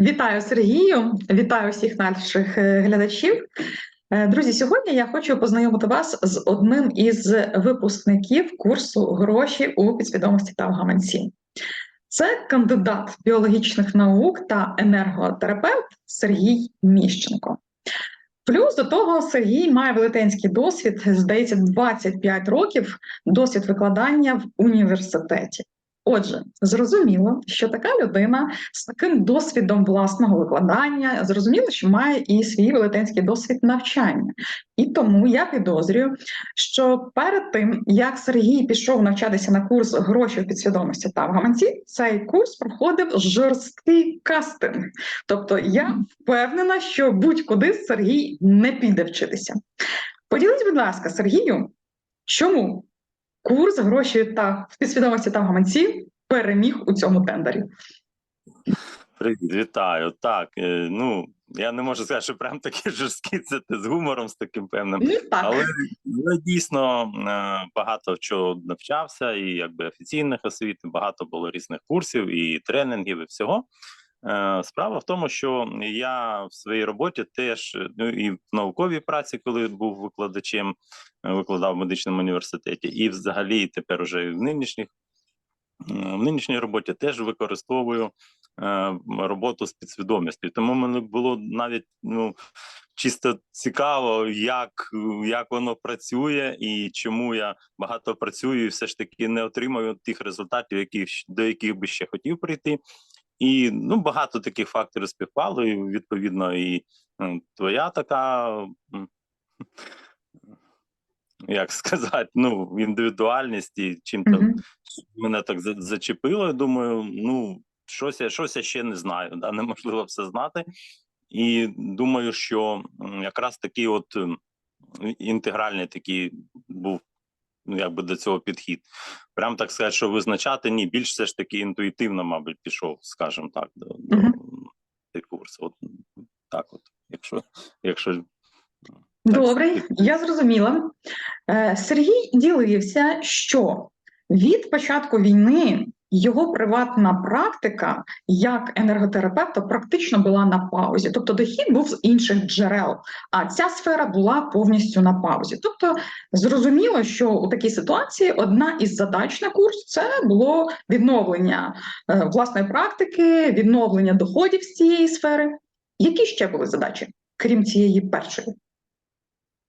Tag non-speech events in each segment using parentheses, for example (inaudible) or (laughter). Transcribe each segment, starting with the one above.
Вітаю Сергію, вітаю всіх наших е, глядачів. Е, Друзі, сьогодні я хочу познайомити вас з одним із випускників курсу гроші у підсвідомості та в гаманці. Це кандидат біологічних наук та енерготерапевт Сергій Міщенко. Плюс до того Сергій має велетенський досвід, здається, 25 років досвід викладання в університеті. Отже, зрозуміло, що така людина з таким досвідом власного викладання, зрозуміло, що має і свій велетенський досвід навчання. І тому я підозрюю, що перед тим як Сергій пішов навчатися на курс гроші в підсвідомості та в гаманці, цей курс проходив жорсткий кастинг. Тобто я впевнена, що будь-куди Сергій не піде вчитися. Поділіть, будь ласка, Сергію, чому курс гроші та в підсвідомості та в гаманці переміг у цьому тендері? Привіт, вітаю. Так, е, ну я не можу сказати, що прям такі жорсткі, це ти з гумором, з таким певним. Ну так. Але я дійсно е, багато чого навчався, і якби офіційних освіт, багато було різних курсів і тренінгів, і всього. Е, Справа в тому, що я в своїй роботі теж ну і в науковій праці, коли був викладачем, е, викладав в медичному університеті, і взагалі тепер уже в нинішніх в нинішній роботі теж використовую е, роботу з підсвідомістю. Тому мені було навіть ну чисто цікаво, як, як воно працює, і чому я багато працюю, і все ж таки не отримую тих результатів, які до яких би ще хотів прийти. І ну багато таких факторів співпало, і відповідно, і твоя така. Як сказати, ну, індивідуальність і чим то Мгм. мене так зачепило. Я думаю, ну щось я щось я ще не знаю, да, неможливо все знати. І думаю, що якраз такий от інтегральний такий був ну, якби до цього підхід. Прям так сказати, що визначати ні, більш все ж таки інтуїтивно, мабуть, пішов, скажімо так, до, до uh -huh. курс. От так, от, якщо, якщо так Добре, я зрозуміла. Е, Сергій ділився, що від початку війни його приватна практика як енерготерапевта практично була на паузі, тобто дохід був з інших джерел, а ця сфера була повністю на паузі. Тобто, зрозуміло, що у такій ситуації одна із задач на курс це було відновлення е, власної практики, відновлення доходів з цієї сфери. Які ще були задачі, крім цієї першої?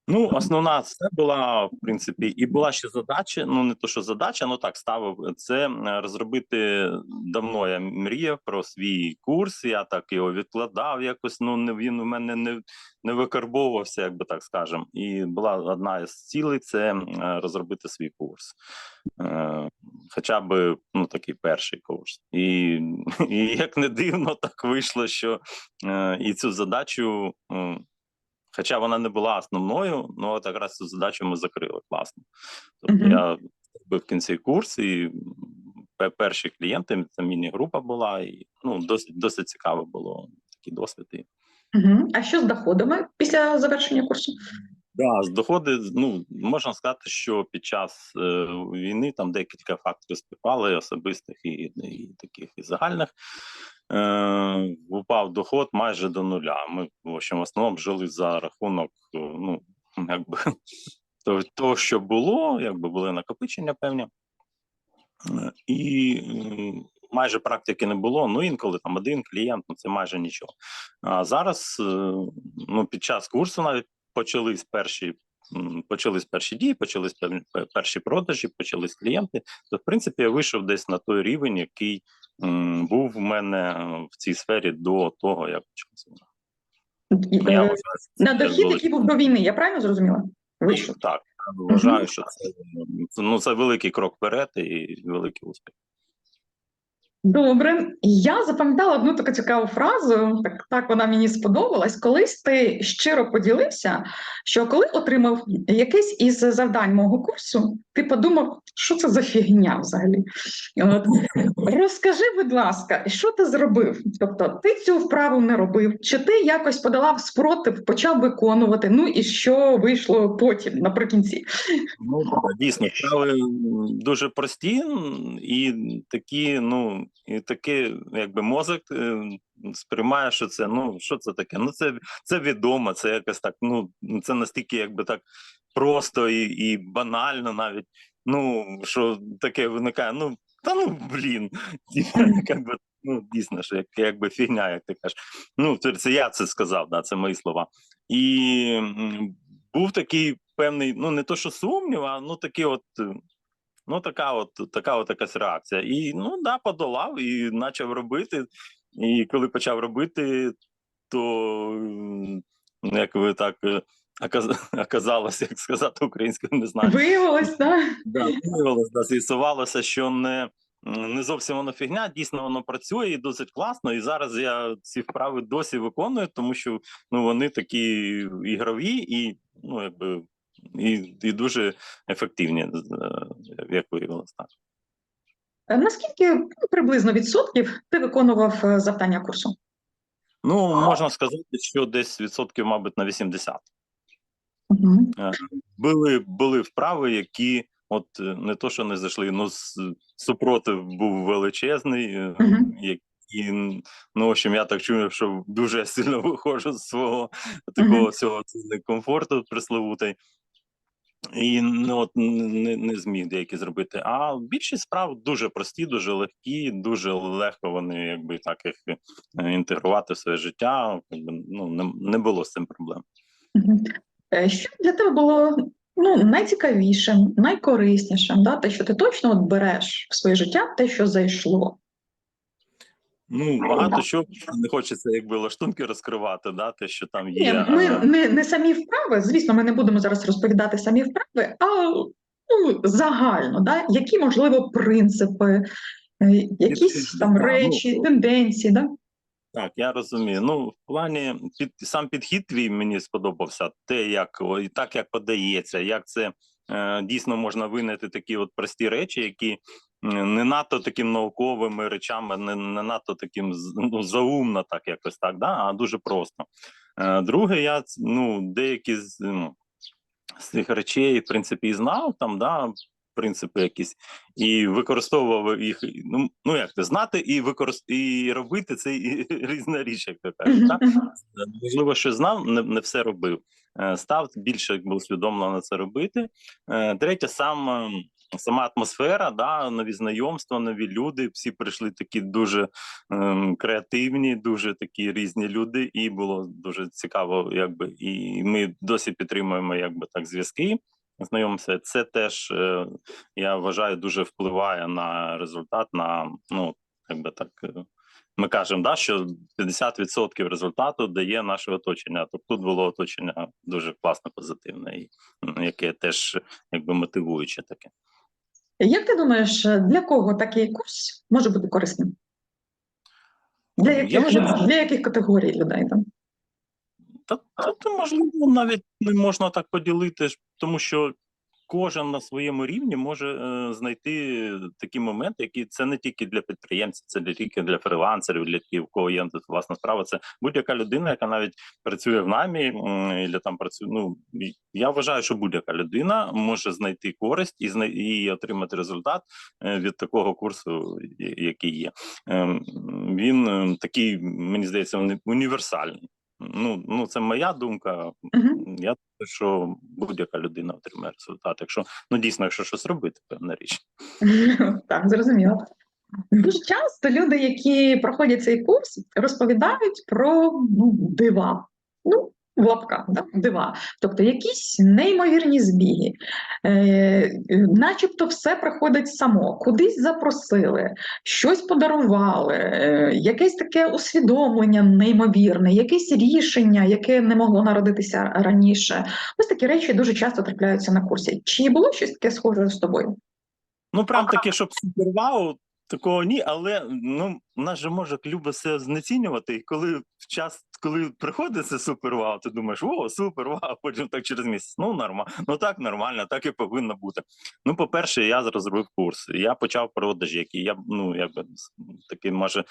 Ну, основна це була в принципі, і була ще задача. Ну не то, що задача, ну так ставив це розробити. Давно я мріяв про свій курс. Я так його відкладав. Якось ну не він у мене не, не викарбовувався, як би так скажем. І була одна із цілей це розробити свій курс, Е, хоча б ну такий перший курс. І, і як не дивно, так вийшло, що е, і цю задачу. Хоча вона не була основною, ну от якраз цю задачу ми закрили класно. Тобто Мгм. я зробив в кінці курс, і перші клієнти це міні-група була, і ну досить досить цікаво було такий досвід. І, Угу. А що з доходами після завершення курсу? да, з доходи, ну можна сказати, що під час е, війни там декілька факторів співпали, особистих і, і таких і загальних. Е, упав доход майже до нуля. Ми в общем, в основному жили за рахунок, е, ну якби (laughs) то- того, що було, якби були накопичення певні. Е, І майже практики не було. Ну інколи там один клієнт, ну це майже нічого. А зараз, ну під час курсу навіть почались перші. Почались перші дії, почались перші продажі, почались клієнти. То, в принципі, я вийшов десь на той рівень, який був в мене е, в цій сфері до того, як почався. Я е, це На дохід, який був до війни, я правильно зрозуміла? Вийшов. Так, вважаю, що це, ну, це великий крок вперед і великий успіх. Добре, я запам'ятала одну таку цікаву фразу. Так, так вона мені сподобалась. Колись ти щиро поділився, що коли отримав якесь із завдань мого курсу, ти подумав, що це за фігня взагалі. От. Розкажи, будь ласка, що ти зробив? Тобто, ти цю вправу не робив, чи ти якось подолав спротив, почав виконувати? Ну і що вийшло потім наприкінці? Ну, дійсно, справи м, дуже прості і такі, ну, і такі, якби мозок е, сприймає, що це ну що це таке? Ну це, це відомо, це якось так. Ну це настільки, якби так просто і, і банально, навіть. Ну що таке виникає. Ну та ну блін, (laughs) якби ну дійсно, що як, якби фігня, як ти кажеш. Ну це я це сказав, да, це мої слова. І був такий певний, ну не то, що сумнів, а ну такий от. Ну, така от така от якась реакція. І ну да, подолав і почав робити. І коли почав робити, то м, як ви так е, оказ- (laughs) оказалося, як сказати українською, не знаю. Виявилось, (laughs) так? Да, виявилось, да, з'ясувалося, що не, не зовсім воно фігня, дійсно воно працює і досить класно. І зараз я ці вправи досі виконую, тому що ну, вони такі ігрові і ну, якби, і, і дуже ефективні, е, як виявилось так. Е, Наскільки ну, приблизно відсотків ти виконував е, завдання курсу? Ну, можна сказати, що десь відсотків, мабуть, на 80. Угу. Були, були вправи, які от не то, що не зайшли, ну супротив був величезний, Мгм. і, ну, в общем, я так чую, що дуже сильно виходжу з свого такого цього комфорту пресловутий. І ну, от не, не зміг деякі зробити. А більшість справ дуже прості, дуже легкі, дуже легко вони якби так їх е, інтегрувати в своє життя. Якби, ну, не, не було з цим проблем. Е, Що для тебе було ну, найцікавішим, найкориснішим, да? те, що ти точно от береш в своє життя, те, що зайшло? Ну, багато що не хочеться, якби лаштунки розкривати, да, те, що там Ні, є. ми не, не самі вправи, звісно, ми не будемо зараз розповідати самі вправи, а ну, загально, да? які, можливо, принципи, е, якісь там ну, речі, тенденції. Да? Так, я розумію. Ну, в плані під сам підхід твій мені сподобався. Те, як і так як подається, як це е, дійсно можна винайти такі от прості речі, які не надто таким науковими речами, не, не надто таким ну, заумно, так якось так, да, а дуже просто. Е, друге, я ну, деякі з, ну, з цих речей, в принципі, і знав там, да, принципи якісь, і використовував їх. Ну, ну як це, знати і використ... і робити це і, (laughs) різна річ, як то кажуть. Так? Можливо, що знав, не, не все робив. Е, Став більше якби усвідомлено це робити. Е, Третє, сам е, сама атмосфера, да, нові знайомства, нові люди. Всі прийшли такі дуже ем, креативні, дуже такі різні люди, і було дуже цікаво, якби і ми досі підтримуємо якби так зв'язки. Знайомимося, це теж е, я вважаю дуже впливає на результат. На ну якби так е, ми кажемо, да, що 50% результату дає наше оточення. Тобто тут було оточення дуже класно, позитивне, і яке теж якби мотивуюче таке. Як ти думаєш, для кого такий курс може бути корисним? Для яких, вважаю- для яких категорій людей там? Та та можливо навіть не можна так поділити, тому що кожен на своєму рівні може е, знайти такі моменти, які це не тільки для підприємців, це не тільки для фрилансерів, для тих, у кого є власна справа. Це будь-яка людина, яка навіть працює в намі, і там працює. Ну я вважаю, що будь-яка людина може знайти користь і знай- і отримати результат е, від такого курсу, який є. Ем, Він е, такий, мені здається, уні- універсальний. Ну, ну це моя думка. Мгм. Я думаю, що будь-яка людина отримає результат. Якщо ну дійсно, якщо щось робити, певна річ. (laughs) Так, зрозуміло. Дуже часто люди, які проходять цей курс, розповідають про ну, дива. Ну, в лапках, да? дива. Тобто якісь неймовірні збіги, е, начебто все приходить само, кудись запросили, щось подарували, е, якесь таке усвідомлення неймовірне, якесь рішення, яке не могло народитися раніше. Ось такі речі дуже часто трапляються на курсі. Чи було щось таке схоже з тобою? Ну прям таке, щоб супер вау, такого ні, але ну наш же мозок любить все знецінювати. І коли в час, коли приходить це супер вау, ти думаєш, о, супер вау, (laughs) потім так через місяць. Ну нормально, ну так нормально, так і повинно бути. Ну, по-перше, я розробив курс. Я почав продажі, які я ну якби такий, може.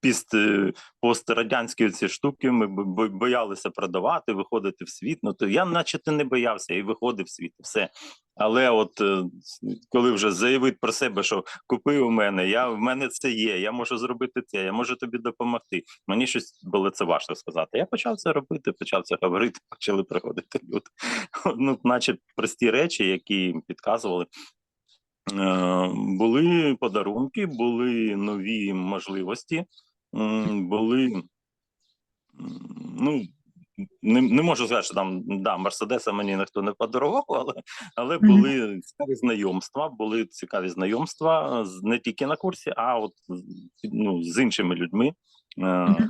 Піст е, пострадянські ці штуки. Ми бо- бо- боялися продавати, виходити в світ. Ну то я, наче ти не боявся, і виходив в світ. Все. Але от е, коли вже заявити про себе, що купи у мене, я в мене це є, я можу зробити це, я можу тобі допомогти. Мені щось було це важко сказати. Я почав це робити, почав це говорити, (laughs) почали приходити люди. (laughs) Ну, наче прості речі, які підказували. Е, Були подарунки, були нові можливості, були. Ну, не, не можу сказати, що там да, Мерседеса мені ніхто не подарував, але, але були цікаві знайомства. Були цікаві знайомства не тільки на курсі, а от ну, з іншими людьми. Е,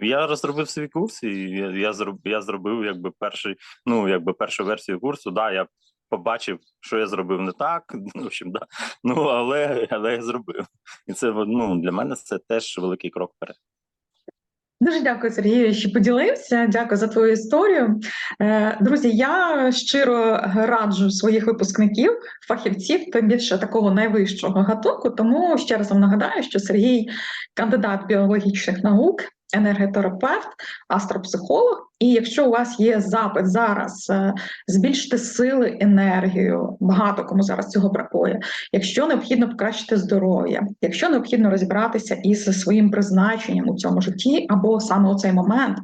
я розробив свій курс, і я, я зроб я зробив якби перший, ну якби першу версію курсу. Да, я побачив, що я зробив не так. (laughs) В общем, да. Ну але, але я зробив. І це ну для мене це теж великий крок вперед. Дуже дякую, Сергію, що поділився. Дякую за твою історію. Е, Друзі, я щиро раджу своїх випускників, фахівців, тим більше такого найвищого гатунку. Тому ще раз вам нагадаю, що Сергій кандидат біологічних наук, енерготерапевт, астропсихолог. І якщо у вас є запит зараз е, збільшити сили, енергію, багато кому зараз цього бракує. Якщо необхідно покращити здоров'я, якщо необхідно розібратися із своїм призначенням у цьому житті, або саме у цей момент.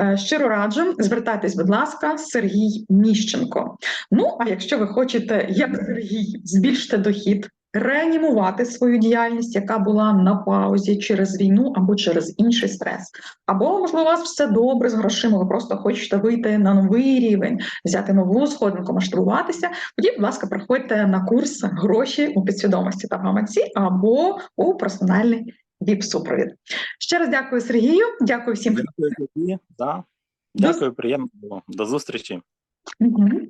е, Щиро раджу, звертайтесь, будь ласка, Сергій Міщенко. Ну а якщо ви хочете, як Сергій, збільшити дохід, реанімувати свою діяльність, яка була на паузі через війну або через інший стрес, або можливо у вас все добре з грошима, ви просто хочете вийти на новий рівень, взяти нову сходинку, масштабуватися, тоді, будь ласка, приходьте на курс гроші у підсвідомості та гаманці або у персональний ВІП-супровід. Ще раз дякую Сергію. Дякую всім. Дякую. Да. До- Дякую, приємно було. До зустрічі. Мгм.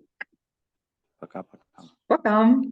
Пока-пока. Пока.